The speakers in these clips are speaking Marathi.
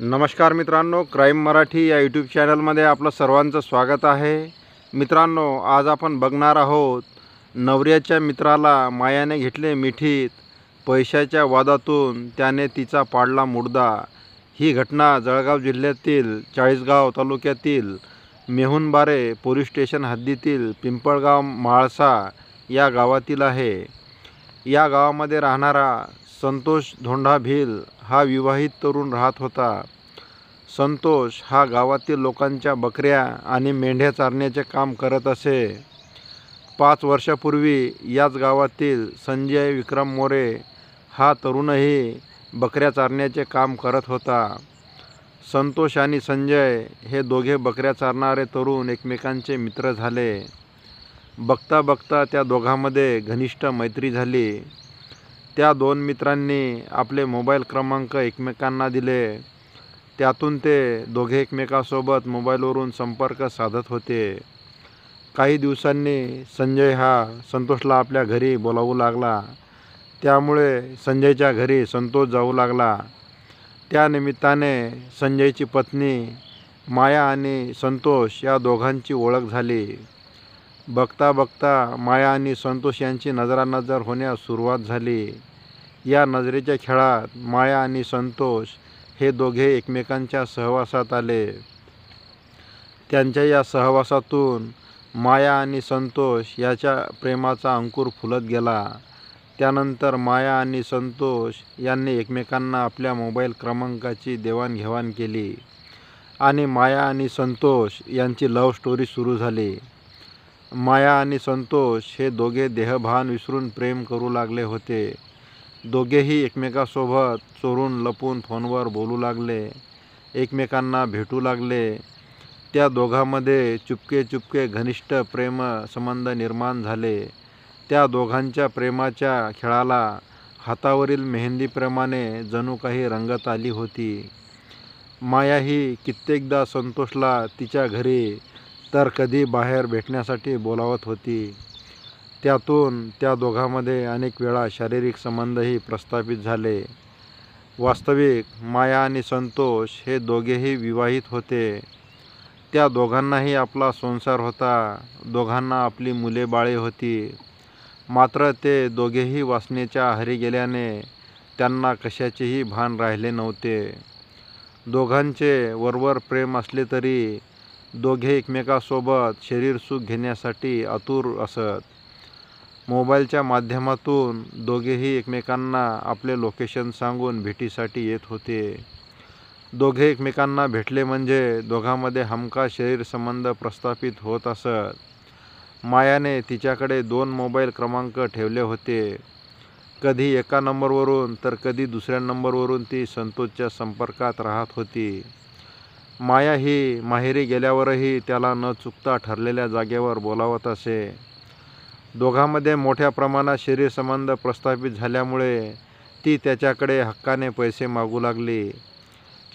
नमस्कार मित्रांनो क्राईम मराठी या यूट्यूब चॅनलमध्ये आपलं सर्वांचं स्वागत आहे. मित्रांनो आज आपण बघणार आहोत नवऱ्याच्या मित्राला मायाने घेतले मिठीत पैशाच्या वादातून त्याने तिचा पाडला मुडदा. ही घटना जळगाव जिल्ह्यातील चाळीसगाव तालुक्यातील मेहुणबारे पोलीस स्टेशन हद्दीतील पिंपळगाव माळसा या गावातील आहे. या गावामध्ये राहणारा संतोष धोंडा भिल हा विवाहित तरुण राहत होता. संतोष हा गावातील लोकांच्या बकऱ्या आणि मेंढ्या चारण्याचे काम करत असे. पाच वर्षापूर्वी याच गावातील संजय विक्रम मोरे हा तरुणही बकऱ्या चारण्याचे काम करत होता. संतोष आणि संजय हे दोघे बकऱ्या चारणारे तरुण एकमेकांचे मित्र झाले. बघता बघता त्या दोघांमध्ये घनिष्ठ मैत्री झाली. त्या दोन मित्रांनी आपले मोबाईल क्रमांक एकमेकांना दिले. त्यातून ते दोघे एकमेकासोबत मोबाईलवरून संपर्क साधत होते. काही दिवसांनी संजय हा संतोषला आपल्या घरी बोलावू लागला. त्यामुळे संजयच्या घरी संतोष जाऊ लागला. त्यानिमित्ताने संजयची पत्नी माया आणि संतोष या दोघांची ओळख झाली. बघता बघता माया आणि संतोष यांची नजरानजर होण्यास सुरुवात झाली. या नजरेच्या खेळात माया आणि संतोष हे दोघे एकमेकांच्या सहवासात आले. त्यांच्या या सहवासातून माया आणि संतोष याच्या प्रेमाचा अंकुर फुलत गेला. त्यानंतर माया आणि संतोष यांनी एकमेकांना आपल्या मोबाईल क्रमांकाची देवाणघेवाण केली आणि माया आणि संतोष यांची लव्ह स्टोरी सुरू झाली. माया आणि संतोष हे दोघे देहभान विसरून प्रेम करू लागले होते. दोघेही एकमेकासोबत चोरून लपून फोनवर बोलू लागले. एकमेकांना भेटू लागले. त्या दोघांमध्ये चुपके चुपके घनिष्ठ प्रेम संबंध निर्माण झाले. त्या दोघांच्या प्रेमाच्या खेळाला हातावरील मेहंदीप्रमाणे जणू काही रंगत आली होती. माया ही कित्येकदा संतोषला तिच्या घरी तर कधी बाहेर भेटण्यासाठी बोलावत होती. त्यातून त्या दोघांमध्ये अनेक वेळा शारीरिक संबंधही प्रस्थापित झाले. वास्तविक माया आणि संतोष हे दोघेही विवाहित होते. त्या दोघांनाही आपला संसार होता. दोघांना आपली मुले बाळे होती. मात्र ते दोघेही वासनेच्या आहारी गेल्याने त्यांना कशाचेही भान राहिले नव्हते. दोघांचे वरवर प्रेम असले तरी दोघे एकमेकासोबत शरीर सुख घेण्यासाठी आतुर असत. मोबाईलच्या माध्यमातून दोघेही एकमेकांना आपले लोकेशन सांगून भेटीसाठी येत होते. दोघे एकमेकांना भेटले म्हणजे दोघांमध्ये हमका शरीर संबंध प्रस्थापित होत असत. मायाने तिच्याकडे दोन मोबाईल क्रमांक ठेवले होते. कधी एका नंबरवरून तर कधी दुसऱ्या नंबरवरून ती संतोषच्या संपर्कात राहत होती. माया ही माहेरी गेल्यावरही त्याला न चुकता ठरलेल्या जागेवर बोलावत असे. दोघांमध्ये मोठ्या प्रमाणात शरीरसंबंध प्रस्थापित झाल्यामुळे ती त्याच्याकडे हक्काने पैसे मागू लागली.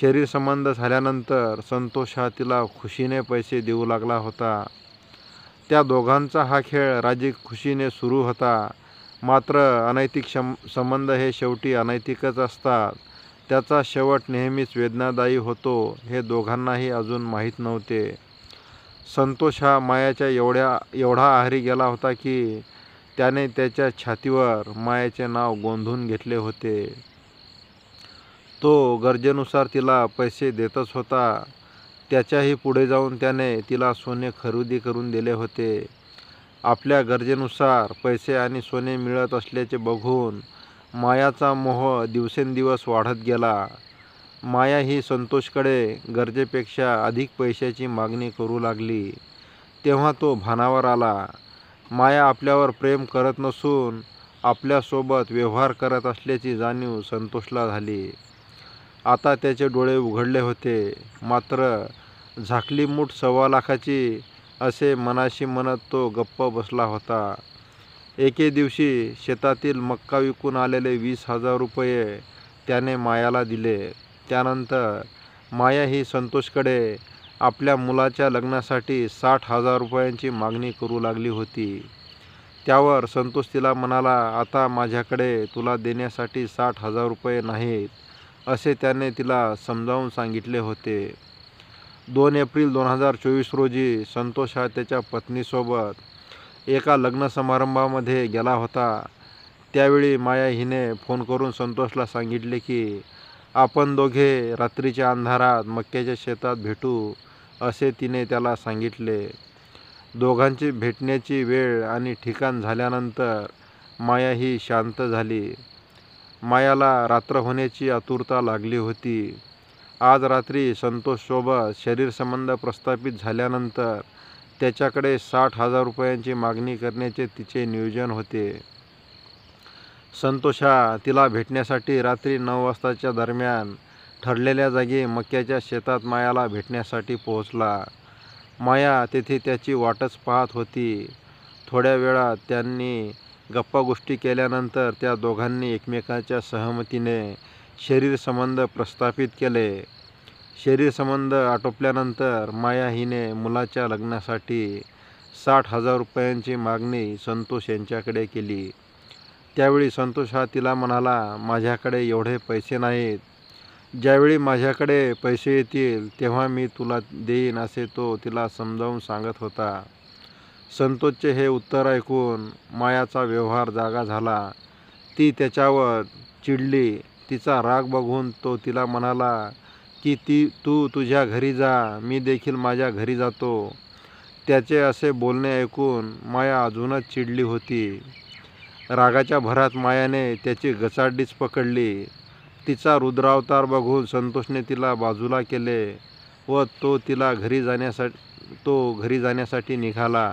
शरीरसंबंध झाल्यानंतर संतोष हा तिला खुशीने पैसे देऊ लागला होता. त्या दोघांचा हा खेळ राजी खुशीने सुरू होता. मात्र अनैतिक शं संबंध हे शेवटी अनैतिकच असतात. त्याचा शेवट नेहमीच वेदनादायी होतो हे दोघांनाही अजून माहीत नव्हते. संतोष हा मायाच्या एवढ्या एवढा आहारी गेला होता की त्याने त्याच्या छातीवर मायाचे नाव गोंधून घेतले होते. तो गरजेनुसार तिला पैसे देतच होता. त्याच्याही पुढे जाऊन त्याने तिला सोने खरेदी करून दिले होते. आपल्या गरजेनुसार पैसे आणि सोने मिळत असल्याचे बघून मायाचा मोह दिवसेंदिवस वाढत गेला. माया ही संतोषकडे गरजेपेक्षा अधिक पैशाची मागणी करू लागली. तेव्हा तो भानावर आला. माया आपल्यावर प्रेम करत नसून आपल्यासोबत व्यवहार करत असल्याची जाणीव संतोषला झाली. आता त्याचे डोळे उघडले होते. मात्र झाकली मूठ सव्वा लाखाची असे मनाशी म्हणत तो गप्प बसला होता. एके दिवशी शेतातील मक्का विकून आलेले वीस हजार रुपये त्याने मायाला दिले. त्यानंतर माया ही संतोषकडे आपल्या मुलाच्या लग्नासाठी साठ हजार रुपयांची मागणी करू लागली होती. त्यावर संतोष तिला म्हणाला आता माझ्याकडे तुला देण्यासाठी साठ हजार रुपये नाहीत असे त्याने तिला समजावून सांगितले होते. दोन एप्रिल दोन हजार चोवीस रोजी संतोष हा त्याच्या पत्नीसोबत एका लग्न समारंभामध्ये गेला होता. त्यावेळी माया हिने फोन करून संतोषला सांगितले की आपण दोघे रात्रीच्या अंधारात मक्याच्या शेतात भेटू असे तिने त्याला सांगितले. दोघांची भेटण्याची वेळ आणि ठिकाण झाल्यानंतर माया ही शांत झाली. मायाला रात्र होण्याची आतुरता लागली होती. आज रात्री संतोषसोबत शरीरसंबंध प्रस्थापित झाल्यानंतर त्याच्याकडे साठ हजार रुपयांची मागणी करण्याचे तिचे नियोजन होते. संतोषा तिला भेटण्यासाठी रात्री नऊ वाजताच्या दरम्यान ठरलेल्या जागी मक्याच्या शेतात मायाला भेटण्यासाठी पोहोचला. माया तेथे त्याची वाटच पाहत होती. थोड्या वेळात त्यांनी गप्पा गोष्टी केल्यानंतर त्या दोघांनी एकमेकाच्या सहमतीने शरीरसंबंध प्रस्थापित केले. शरीरसंबंध आटोपल्यानंतर माया हिने मुलाच्या लग्नासाठी साठ हजार रुपयांची मागणी संतोष यांच्याकडे केली. त्यावेळी संतोष हा तिला म्हणाला माझ्याकडे एवढे पैसे नाहीत. ज्यावेळी माझ्याकडे पैसे येतील तेव्हा मी तुला देईन असे तो तिला समजावून सांगत होता. संतोषचे हे उत्तर ऐकून मायाचा व्यवहार जागा झाला. ती त्याच्यावर चिडली. तिचा राग बघून तो तिला म्हणाला की ती तू तुझ्या घरी जा मी देखील माझ्या घरी जातो. त्याचे असे बोलणे ऐकून माया अजूनच चिडली होती. रागाच्या भरात मायाने त्याची गचाडीच पकडली. तिचा रुद्रावतार बघून संतोषने तिला बाजूला केले व तो तिला घरी जाण्यासाठी तो घरी जाण्यासाठी निघाला.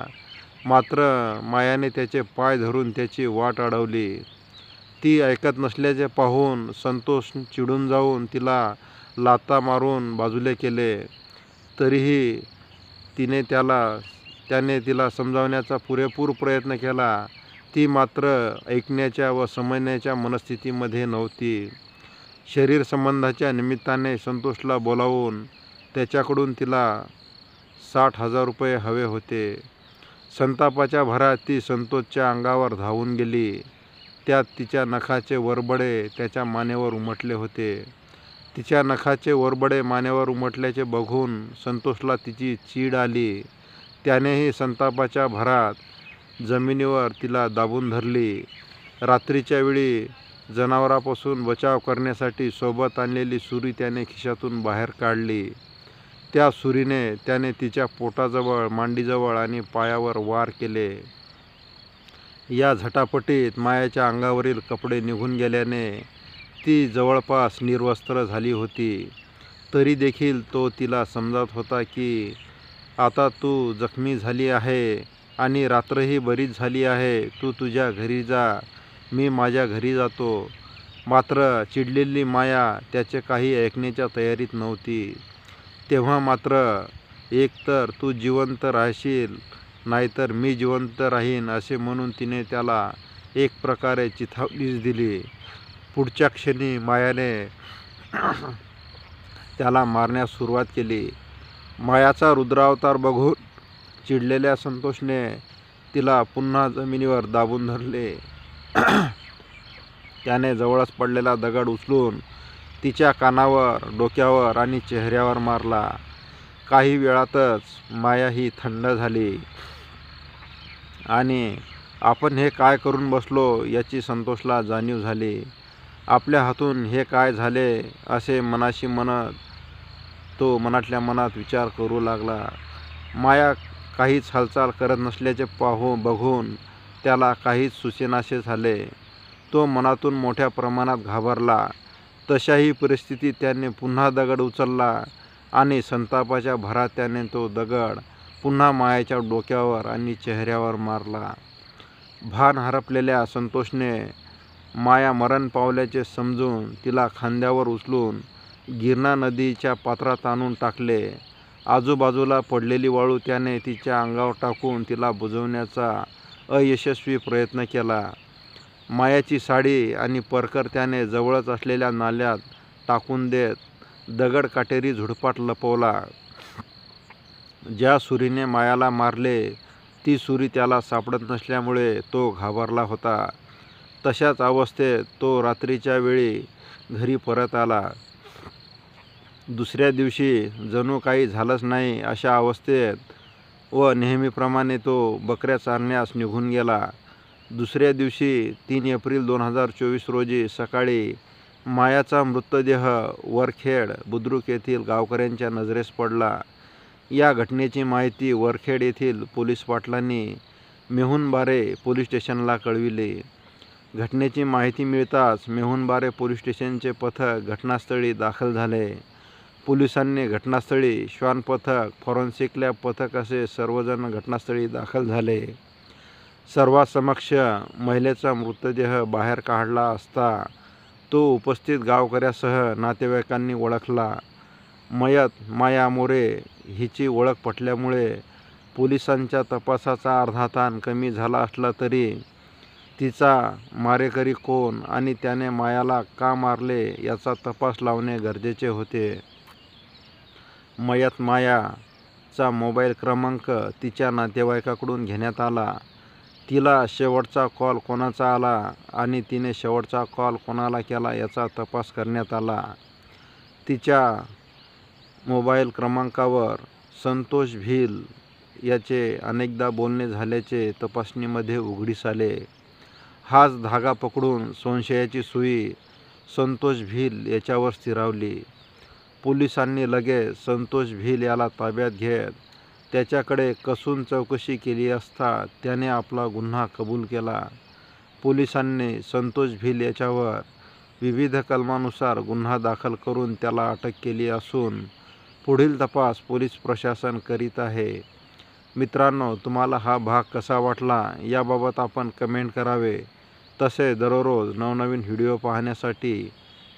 मात्र मायाने त्याचे पाय धरून त्याची वाट अडवली. ती ऐकत नसल्याचे पाहून संतोष चिडून जाऊन तिला लाता मारून बाजूले केले. तरीही तिने त्याला त्याने तिला समजावण्याचा पुरेपूर प्रयत्न केला. ती मात्र ऐकण्याच्या व समजण्याच्या मनस्थितीमध्ये नव्हती. शरीर संबंधाच्या निमित्ताने संतोषला बोलावून त्याच्याकडून तिला साठ हजार रुपये हवे होते. संतापाच्या भरात ती संतोषच्या अंगावर धावून गेली. त्यात तिच्या नखाचे वरबडे त्याच्या मानेवर उमटले होते. तिच्या नखाचे वरबडे मानेवर उमटल्याचे बघून संतोषला तिची चीड आली. त्यानेही संतापाच्या भरात जमिनीवर तिला दाबून धरली. रात्रीच्या वेळी जनावरापासून बचाव करण्यासाठी सोबत आणलेली सुरी त्याने खिशातून बाहेर काढली. त्या सुरीने त्याने तिच्या पोटाजवळ मांडीजवळ आणि पायावर वार केले. या झटापटीत मायाच्या अंगावरील कपडे निघून गेल्याने ती जवळपास निर्वस्त्र झाली होती. तरी देखील तो तिला समजत होता की आता तू जखमी झाली आहे. आणि रात्रही बरीच झाली आहे. तू तुझ्या घरी जा. मी माझ्या घरी जातो. मात्र चिडलेली माया त्याचे काही ऐकण्याच्या तयारीत नव्हती. तेव्हा मात्र एकतर तू जिवंत राहशील नाहीतर मी जिवंत राहीन असे म्हणून तिने त्याला एक प्रकारे चिथावणीच दिली. पुढच्या क्षणी मायाने त्याला मारण्यास सुरुवात केली. मायाचा रुद्रावतार बघून चिडलेल्या संतोषने तिला पुन्हा जमिनीवर दाबून धरले. त्याने जवळच पडलेला दगड उचलून तिच्या कानावर डोक्यावर आणि चेहऱ्यावर मारला. काही वेळातच माया ही थंड झाली. आणि आपण हे काय करून बसलो याची संतोषला जाणीव झाली. आपल्या हातून हे काय झाले असे मनाशी म्हणत तो मनातल्या मनात विचार करू लागला. माया काहीच हालचाल करत नसल्याचे पाहू बघून त्याला काहीच सुचेनासे झाले. तो मनातून मोठ्या प्रमाणात घाबरला. तशाही परिस्थितीत त्याने पुन्हा दगड उचलला आणि संतापाच्या भरात त्याने तो दगड पुन्हा मायाच्या डोक्यावर आणि चेहऱ्यावर मारला. भान हरपलेल्या संतोषने माया मरण पावल्याचे समजून तिला खांद्यावर उचलून गिरणा नदीच्या पात्रात आणून टाकले. आजूबाजूला पडलेली वाळू त्याने तिच्या अंगावर टाकून तिला बुजवण्याचा अयशस्वी प्रयत्न केला. मायाची साडी आणि परकर त्याने जवळच असलेल्या नाल्यात टाकून देत दगड काटेरी झुडपाट लपवला. ज्या सुरीने मायाला मारले ती सुरी त्याला सापडत नसल्यामुळे तो घाबरला होता. तशाच अवस्थेत तो रात्रीच्या वेळी घरी परत आला. दुसऱ्या दिवशी जणू काही झालंच नाही अशा अवस्थेत व नेहमीप्रमाणे तो बकऱ्या चारण्यास निघून गेला. दुसऱ्या दिवशी तीन एप्रिल दोन हजार चोवीस रोजी सकाळी मायाचा मृतदेह वरखेड बुद्रुक येथील गावकऱ्यांच्या नजरेस पडला. या घटनेची माहिती वरखेड येथील पोलीस पाटलांनी मेहुणबारे पोलीस स्टेशनला कळविले. घटनेची माहिती मिळताच मेहुणबारे पोलीस स्टेशनचे पथक घटनास्थळी दाखल झाले. पोलिसांनी घटनास्थळी श्वान पथक फॉरेन्सिक लॅब पथक असे सर्वजण घटनास्थळी दाखल झाले. सर्वांसमक्ष महिलेचा मृतदेह बाहेर काढला असता तो उपस्थित गावकऱ्यासह नातेवाईकांनी ओळखला. मयत माया मोरे हिची ओळख पटल्यामुळे पोलिसांच्या तपासाचा अर्धा ताण कमी झाला असला तरी तिचा मारेकरी कोण आणि त्याने मायाला का मारले याचा तपास लावणे गरजेचे होते. मयत मायाचा मोबाईल क्रमांक तिच्या नातेवाईकाकडून घेण्यात आला. तिला शेवटचा कॉल कोणाचा आला आणि तिने शेवटचा कॉल कोणाला केला याचा तपास करण्यात आला. तिच्या मोबाईल क्रमांकावर संतोष भिल याचे अनेकदा बोलणे झाल्याचे तपासणीमध्ये उघडीस आले. हाच धागा पकडून संशयाची सुई संतोष भिल याच्यावर स्थिरावली. पोलिसांनी लगेच संतोष भिल याला ताब्यात घेत त्याच्याकडे कसून चौकशी केली असता त्याने आपला गुन्हा कबूल केला. पोलिसांनी संतोष भिल याच्यावर विविध कलमानुसार गुन्हा दाखल करून त्याला अटक केली असून पुढील तपास पोलीस प्रशासन करीत आहे. मित्रांनो तुम्हाला हा भाग कसा वाटला याबाबत आपण कमेंट करावे. तसे दररोज नवनवीन व्हिडिओ पाहण्यासाठी